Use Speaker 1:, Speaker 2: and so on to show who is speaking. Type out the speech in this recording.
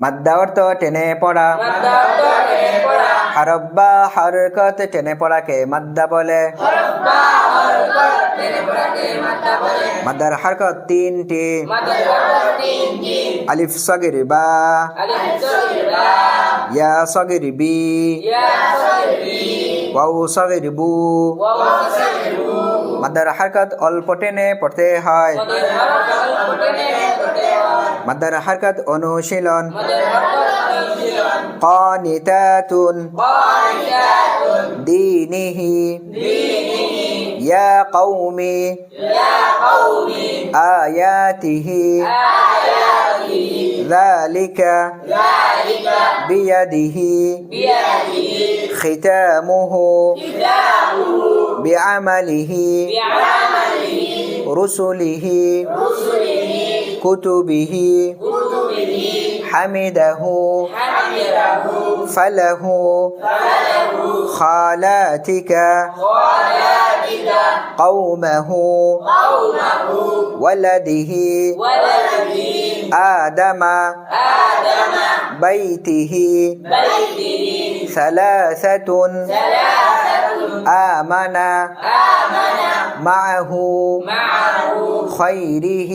Speaker 1: মাদ্দা অর্থ টেনে পড়া। হরফ বা হরকত টেনে পড়াকে মাদ্দা বলে। মাদ্দার হরকত তিনটি। আলিফ সগির বা। ইয়া সগির বি। ওয়াউ সগির বু। মাদ্দার হরকত অল্প টেনে পড়তে হয়। মাদ্দার হরকত অনুশীলন قانتات دينه يا قوم آياته ذلك بيده ختامه بعمله رسله كتبه حمده فله خالاتك قومه ولده آدم بيته ثلاثة آمن معه خيره